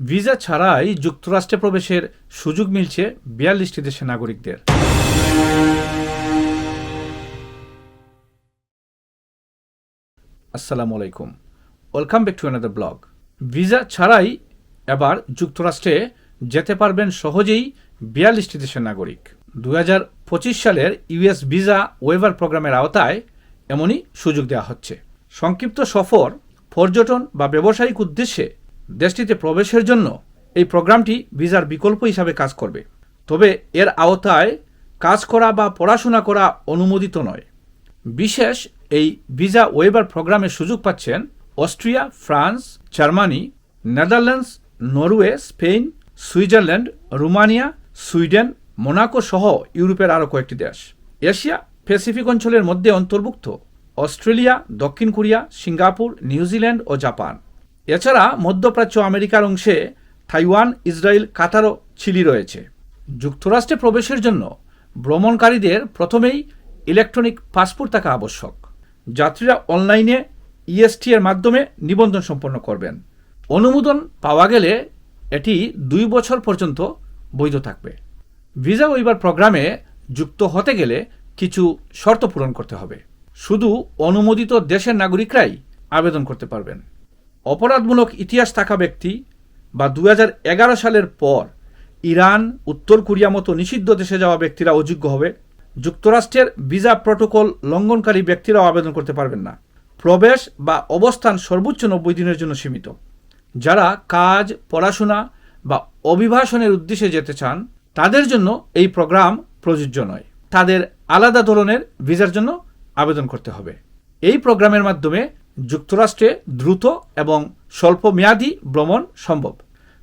Visa ছাড়াই যুক্তরাষ্ট্রে প্রবেশের সুযোগ মিলছে বিয়াল্লিশটি দেশের নাগরিকদের। আসসালামু আলাইকুম। Welcome back to another blog visa ছাড়াই এবার যুক্তরাষ্ট্রে যেতে পারবেন সহজেই বিয়াল্লিশটি দেশের নাগরিক। দুই হাজার পঁচিশ সালের ইউএস ভিসা ওয়েভার প্রোগ্রামের আওতায় এমনই সুযোগ দেওয়া হচ্ছে। সংক্ষিপ্ত সফর, পর্যটন বা ব্যবসায়িক উদ্দেশ্যে দেশটিতে প্রবেশের জন্য এই প্রোগ্রামটি ভিসার বিকল্প হিসাবে কাজ করবে। তবে এর আওতায় কাজ করা বা পড়াশোনা করা অনুমোদিত নয়। বিশেষ, এই ভিসা ওয়েবার প্রোগ্রামের সুযোগ পাচ্ছেন Austria, France, Germany, Netherlands, Norway, Spain, Switzerland, Romania, Sweden, Monaco সহ ইউরোপের আরও কয়েকটি দেশ। এশিয়া প্যাসিফিক অঞ্চলের মধ্যে অন্তর্ভুক্ত অস্ট্রেলিয়া, দক্ষিণ কোরিয়া, সিঙ্গাপুর, নিউজিল্যান্ড ও জাপান। এছাড়া মধ্যপ্রাচ্য আমেরিকার অংশে তাইওয়ান, ইসরায়েল কাতারও চিলি রয়েছে। যুক্তরাষ্ট্রে প্রবেশের জন্য ভ্রমণকারীদের প্রথমেই ইলেকট্রনিক পাসপোর্ট থাকা আবশ্যক। যাত্রীরা অনলাইনে ইএসটি এর মাধ্যমে নিবন্ধন সম্পন্ন করবেন। অনুমোদন পাওয়া গেলে এটি দুই বছর পর্যন্ত বৈধ থাকবে। ভিসা ওইবার প্রোগ্রামে যুক্ত হতে গেলে কিছু শর্ত পূরণ করতে হবে। শুধু অনুমোদিত দেশের নাগরিকরাই আবেদন করতে পারবেন। অপরাধমূলক ইতিহাস থাকা ব্যক্তি বা দুহাজার এগারো সালের পর ইরান, উত্তর কোরিয়া মতো নিষিদ্ধ দেশে যাওয়া ব্যক্তিরা অযোগ্য হবে। যুক্তরাষ্ট্রের ভিসা প্রটোকল লঙ্ঘনকারী ব্যক্তিরাও আবেদন করতে পারবেন না। প্রবেশ বা অবস্থান সর্বোচ্চ নব্বই দিনের জন্য সীমিত। যারা কাজ, পড়াশোনা বা অভিবাসনের উদ্দেশ্যে যেতে চান, তাদের জন্য এই প্রোগ্রাম প্রযোজ্য নয়। তাদের আলাদা ধরনের ভিসার জন্য আবেদন করতে হবে। এই প্রোগ্রামের মাধ্যমে যুক্তরাষ্ট্রে দ্রুত এবং স্বল্প মেয়াদী ভ্রমণ সম্ভব।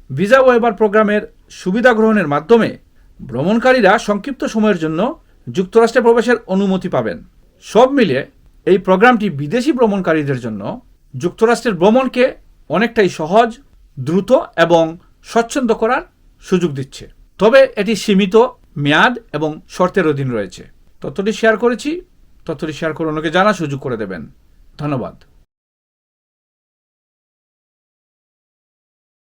ভিসা ওয়েবার প্রোগ্রামের সুবিধা গ্রহণের মাধ্যমে ভ্রমণকারীরা সংক্ষিপ্ত সময়ের জন্য যুক্তরাষ্ট্রে প্রবেশের অনুমতি পাবেন। সব মিলে এই প্রোগ্রামটি বিদেশি ভ্রমণকারীদের জন্য যুক্তরাষ্ট্রের ভ্রমণকে অনেকটাই সহজ, দ্রুত এবং স্বচ্ছন্দ করার সুযোগ দিচ্ছে। তবে এটি সীমিত মেয়াদ এবং শর্তের অধীন রয়েছে। তথ্যটি শেয়ার করেছি। তথ্যটি শেয়ার করে অন্যকে জানার সুযোগ করে দেবেন। ধন্যবাদ।